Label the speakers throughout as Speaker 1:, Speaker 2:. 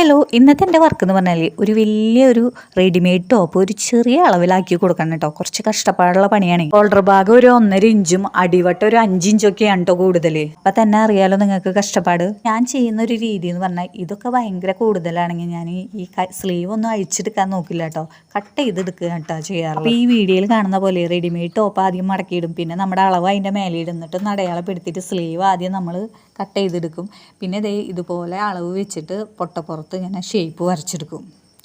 Speaker 1: Hello ഇന്നത്തെ എന്റെ work എന്ന് പറഞ്ഞാൽ ഒരു വലിയൊരു റെഡിമെയ്ഡ് ടോപ്പ് ഒരു ചെറിയ അളവിലാക്കി കൊടുക്കണം കേട്ടോ കുറച്ച് കഷ്ടപ്പാടുള്ള പണിയാണ്. ഷോൾഡർ ഭാഗം ഒരു ഒന്നര ഇഞ്ചും അടിവട്ടം ഒരു അഞ്ചിഞ്ചൊക്കെയാണ് കേട്ടോ കൂടുതൽ അപ്പം തന്നെ അറിയാലോ നിങ്ങൾക്ക് കഷ്ടപ്പാട്. ഞാൻ ചെയ്യുന്ന ഒരു രീതി എന്ന് പറഞ്ഞാൽ ഇതൊക്കെ ഭയങ്കര കൂടുതലാണെങ്കിൽ ഞാൻ ഈ സ്ലീവ് ഒന്നും അഴിച്ചെടുക്കാൻ നോക്കില്ല കേട്ടോ കട്ട് ചെയ്തെടുക്കുക കേട്ടോ ചെയ്യാറ് അപ്പം ഈ വീഡിയോയിൽ കാണുന്ന പോലെ റെഡിമെയ്ഡ് ടോപ്പ് ആദ്യം മടക്കിയിടും. പിന്നെ നമ്മുടെ അളവ് അതിന്റെ മേലെ ഇടുന്നിട്ട് നടയാളപ്പെടുത്തിയിട്ട് സ്ലീവ് ആദ്യം നമ്മൾ കട്ട് ചെയ്തെടുക്കും. പിന്നെ ഇതേ ഇതുപോലെ അളവ് വെച്ചിട്ട് പൊട്ടപ്പുറത്ത് ഇങ്ങനെ ഷേപ്പ് വരച്ചെടുക്കും.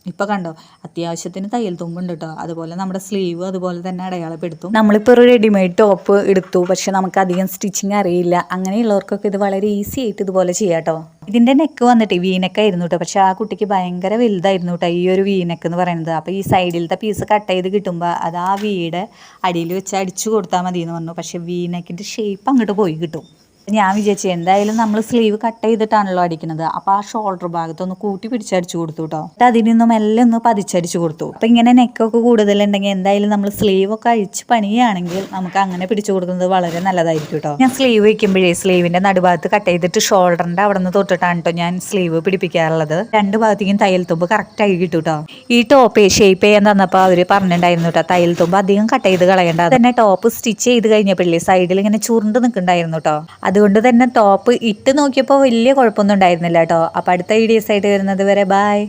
Speaker 1: ഇപ്പോൾ കണ്ടോ അത്യാവശ്യത്തിന് തയ്യൽ തുമ്പുണ്ട് കേട്ടോ അതുപോലെ നമ്മുടെ സ്ലീവ് അതുപോലെ തന്നെ അടയാളപ്പെടുത്തും. നമ്മളിപ്പോൾ ഒരു റെഡിമെയ്ഡ് ടോപ്പ് എടുത്തു പക്ഷെ നമുക്ക് അധികം സ്റ്റിച്ചിങ് അറിയില്ല. അങ്ങനെയുള്ളവർക്കൊക്കെ ഇത് വളരെ ഈസി ആയിട്ട് ഇതുപോലെ ചെയ്യാം കേട്ടോ ഇതിന്റെ നെക്ക് വന്നിട്ട് വീനക്കായിരുന്നു കേട്ടോ പക്ഷെ ആ കുട്ടിക്ക് ഭയങ്കര വലുതായിരുന്നു കേട്ടോ ഈ ഒരു വീനക്ക് എന്ന് പറയുന്നത്. അപ്പോൾ ഈ സൈഡിലത്തെ പീസ് കട്ട് ചെയ്ത് കിട്ടുമ്പോൾ അത് ആ വീടെ അടിയിൽ വെച്ച് അടിച്ചു കൊടുത്താൽ മതി എന്ന് പറഞ്ഞു. പക്ഷെ വീനക്കിന്റെ ഷേപ്പ് അങ്ങോട്ട് പോയി കിട്ടും. ഞാൻ വിചാരിച്ചു എന്തായാലും നമ്മൾ സ്ലീവ് കട്ട് ചെയ്തിട്ടാണല്ലോ അടിക്കുന്നത്. അപ്പോൾ ആ ഷോൾഡർ ഭാഗത്തൊന്ന് കൂട്ടി പിടിച്ചടിച്ചു കൊടുത്തു കേട്ടോ എന്നിട്ട് അതിൽ നിന്നും എല്ലാം ഒന്ന് പതിച്ചടിച്ചു കൊടുത്തു. അപ്പം ഇങ്ങനെ നെക്കൊക്കെ കൂടുതലുണ്ടെങ്കിൽ എന്തായാലും നമ്മൾ സ്ലീവ് ഒക്കെ അഴിച്ച് പണിയാണെങ്കിൽ നമുക്ക് അങ്ങനെ പിടിച്ചു കൊടുക്കുന്നത് വളരെ നല്ലതായിരിക്കും കേട്ടോ ഞാൻ സ്ലീവ് വയ്ക്കുമ്പോഴേ സ്ലീവിന്റെ നടുഭാഗത്ത് കട്ട് ചെയ്തിട്ട് ഷോൾഡറിന്റെ അവിടെ നിന്ന് തൊട്ടിട്ടാണ് കേട്ടോ ഞാൻ സ്ലീവ് പിടിപ്പിക്കാറുള്ളത്. രണ്ട് ഭാഗത്തേക്കും തയ്യൽ തുമ്പ് കറക്റ്റായി കിട്ടും കേട്ടോ ഈ ടോപ്പ് ഷേപ്പ് ചെയ്യാൻ തന്നപ്പോൾ അവർ പറഞ്ഞിട്ടുണ്ടായിരുന്നു കേട്ടോ തയ്യൽ തുമ്പ് അധികം കട്ട് ചെയ്ത് കളയേണ്ട. തന്നെ ടോപ്പ് സ്റ്റിച്ച് ചെയ്ത് കഴിഞ്ഞപ്പോഴേ സൈഡിൽ ഇങ്ങനെ ചുരുണ്ട് നിൽക്കുന്നുണ്ടായിരുന്നു കേട്ടോ അതുകൊണ്ട് തന്നെ ടോപ്പ് ഇട്ട് നോക്കിയപ്പോൾ വലിയ കുഴപ്പമൊന്നും ഉണ്ടായിരുന്നില്ല കേട്ടോ അപ്പോൾ അടുത്ത വീഡിയോസ് ആയിട്ട് വരുന്നത് വരെ ബായ്